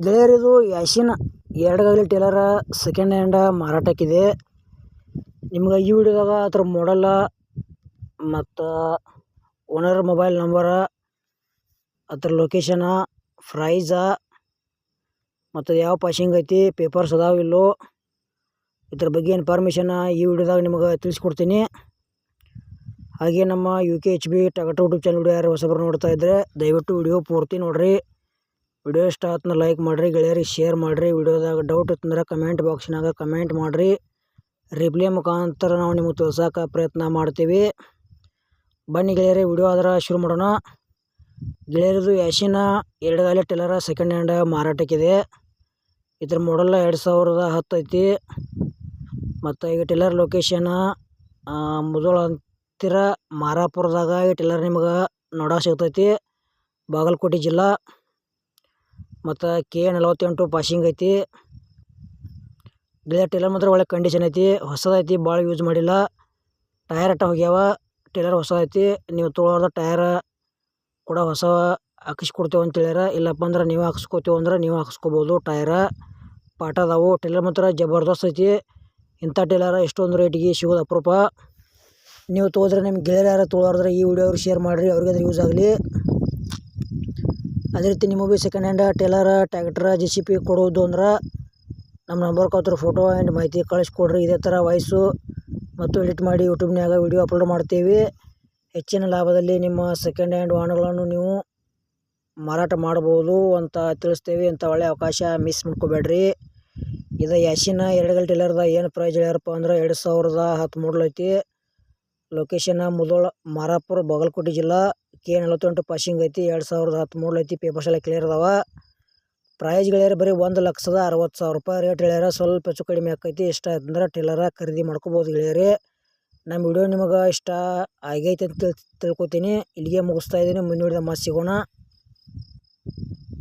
ಇದು ಯಾಶಿನ ಎರಡು ಗಾಲಿ ಟೇಲರ second hand ಮಾರಾಟಕ್ಕಿದೆ. ನಿಮ್ಗೆ ಈ ವಿಡಿಯೋದಾಗ ಅದ್ರ ಮಾಡಲ್ಲ ಮತ್ತು ಓನರ್ ಮೊಬೈಲ್ ನಂಬರ ಅದ್ರ ಲೊಕೇಶನ ಪ್ರೈಸ ಮತ್ತು ಯಾವ ಪಾಶಿಂಗ್ ಐತಿ ಪೇಪರ್ಸ್ ಅದಾವ ಇಲ್ಲೋ, ಇದ್ರ ಬಗ್ಗೆ ಇನ್ಫಾರ್ಮೇಷನ್ ಈ ವಿಡಿಯೋದಾಗ ನಿಮಗೆ ತಿಳಿಸ್ಕೊಡ್ತೀನಿ. ಹಾಗೆ ನಮ್ಮ ಯು ಕೆ ಎಚ್ ಬಿ ಟಗಟು ಯೂಟ್ಯೂಬ್ ಚಾನಲ್ ಯಾರು ಹೊಸಬರು ನೋಡ್ತಾ ಇದ್ದರೆ ದಯವಿಟ್ಟು ವಿಡಿಯೋ ಪೂರ್ತಿ ನೋಡಿರಿ. ವಿಡಿಯೋ ಇಷ್ಟ ಆತ್ನ ಲೈಕ್ ಮಾಡಿರಿ ಗೆಳೆಯರಿಗೆ ಶೇರ್ ಮಾಡಿರಿ. ವಿಡಿಯೋದಾಗ ಡೌಟ್ ಇತ್ತಂದ್ರೆ ಕಮೆಂಟ್ ಬಾಕ್ಸ್ನಾಗ ಕಮೆಂಟ್ ಮಾಡಿರಿ. ರಿಪ್ಲೈ ಮುಖಾಂತರ ನಾವು ನಿಮಗೆ ತಿಳ್ಸೋಕೆ ಪ್ರಯತ್ನ ಮಾಡ್ತೀವಿ. ಬನ್ನಿ ಗೆಳೆಯರಿ, ವಿಡಿಯೋ ಆದ್ರೆ ಶುರು ಮಾಡೋಣ. ಗೆಳೆಯರದು ಯಾಶಿನ ಎರಡು ಗಾಲಿ ಟೆಲರ ಸೆಕೆಂಡ್ ಹ್ಯಾಂಡ್ ಮಾರಾಟಕ್ಕಿದೆ ಇದ್ರ ಮಾಡಲ್ಲ ಎರಡು ಸಾವಿರದ ಹತ್ತು ಐತಿ. ಮತ್ತು ಈಗ ಟೆಲರ್ ಲೊಕೇಶನ್ ಮುದೋಳ ಹತ್ತಿರ ಮಾರಾಪುರದಾಗ ಈ ಟೆಲರ್ ನಿಮ್ಗೆ ನೋಡೋ ಸಿಗ್ತೈತಿ. ಬಾಗಲಕೋಟೆ ಜಿಲ್ಲಾ. ಮತ್ತು ಕೆ ನಲವತ್ತೆಂಟು ಪಾಸಿಂಗ್ ಐತಿ. ಗಿಡ ಟೇಲರ್ ಮಾತ್ರ ಒಳ್ಳೆ ಕಂಡೀಷನ್ ಐತಿ. ಹೊಸದೈತಿ ಭಾಳ ಯೂಸ್ ಮಾಡಿಲ್ಲ. ಟಯರ್ ಅಟ್ಟ ಹೋಗ್ಯಾವ. ಟೇಲರ್ ಹೊಸದೈತಿ. ನೀವು ತೊಗೊಳೋದ ಟಯರ ಕೂಡ ಹೊಸ ಹಾಕಿಸ್ಕೊಡ್ತೇವೆ ಅಂತ ಹೇಳ್ಯಾರ. ಇಲ್ಲಪ್ಪ ಅಂದ್ರೆ ನೀವು ಹಾಕಿಸ್ಕೊತೇವೆ ಅಂದ್ರೆ ನೀವು ಹಾಕಿಸ್ಕೊಬೋದು ಟಯರ ಪಾಠ ಅದಾವು. ಟೇಲರ್ ಮಾತ್ರ ಜಬರ್ದಸ್ತ್ ಐತಿ. ಇಂಥ ಟೈಲರ ಎಷ್ಟೊಂದು ರೇಟಿಗೆ ಸಿಗೋದು ಅಪರೂಪ. ನೀವು ತೊಗೋದ್ರೆ ನಿಮ್ಮ ಗೆಳೆಯರು ಯಾರು ತೊಗೊಳೋದ್ರೆ ಈ ವಿಡಿಯೋ ಅವ್ರಿಗೆ ಶೇರ್ ಮಾಡಿರಿ. ಅವ್ರಿಗೆ ಅದು ಯೂಸ್ ಆಗಲಿ. ಅದೇ ರೀತಿ ನಿಮಗೆ second hand trailer tractor J C P ಕೊಡೋದು ಅಂದ್ರೆ ನಮ್ಮ ನಂಬರ್ಗೆ ಅವ್ರ ಫೋಟೋ ಆ್ಯಂಡ್ ಮಾಹಿತಿ ಕಳಿಸ್ಕೊಡ್ರಿ. ಇದೇ ಥರ ವಾಯ್ಸು ಮತ್ತು ಎಡಿಟ್ ಮಾಡಿ ಯೂಟ್ಯೂಬ್ನಾಗ ವೀಡಿಯೋ ಅಪ್ಲೋಡ್ ಮಾಡ್ತೀವಿ. ಹೆಚ್ಚಿನ ಲಾಭದಲ್ಲಿ ನಿಮ್ಮ ಸೆಕೆಂಡ್ ಹ್ಯಾಂಡ್ ವಾಹನಗಳನ್ನು ನೀವು ಮಾರಾಟ ಮಾಡ್ಬೋದು ಅಂತ ತಿಳಿಸ್ತೇವೆ ಇಂಥ ಒಳ್ಳೆಯ ಅವಕಾಶ ಮಿಸ್ ಮಾಡ್ಕೋಬೇಡ್ರಿ. ಇದು ಯಾಶಿನ ಎರಡು ಗಂಟೆ ಏನು ಪ್ರೈಸ್ ಹೇಳ್ಯಾರಪ್ಪ ಅಂದ್ರೆ ಎರಡು ಸಾವಿರದ ಹತ್ತು ಐತಿ ಲೊಕೇಶನ್ ಮುದೋಳ, ಮಾರಾಪುರ, ಬಾಗಲಕೋಟೆ ಜಿಲ್ಲಾ. ಕೆ ನಲವತ್ತೆಂಟು ಪಾಸಿಂಗ್ ಐತಿ, ಎರಡು ಸಾವಿರದ ಹತ್ತು ಐತಿ ಪೇಪರ್ಸ್ ಎಲ್ಲ ಕ್ಲಿಯರ್ ಅದಾವ. ಪ್ರೈಸ್ ಗೆಳೆಯರು ಬರೀ ಒಂದು ಲಕ್ಷದ ಅರವತ್ತು ಸಾವಿರ ರೂಪಾಯಿ ರೇಟ್ ಹೇಳ್ಯಾರ ಸ್ವಲ್ಪ ಹೆಚ್ಚು ಕಡಿಮೆ ಆಕೈತಿ. ಇಷ್ಟ ಆಯ್ತಂದ್ರೆ ಟೇಲರ ಖರೀದಿ ಮಾಡ್ಕೋಬೋದು ಗೆಳೆಯರಿ. ನಮ್ಮ ವಿಡಿಯೋ ನಿಮಗೆ ಇಷ್ಟ ಆಗೈತೆ ಅಂತ ತಿಳ್ ತಿಳ್ಕೊತೀನಿ. ಇಲ್ಲಿಗೆ ಮುಗಿಸ್ತಾ ಇದ್ದೀನಿ. ಮುಂದಿನ ಮತ್ತೆ ಸಿಗೋಣ.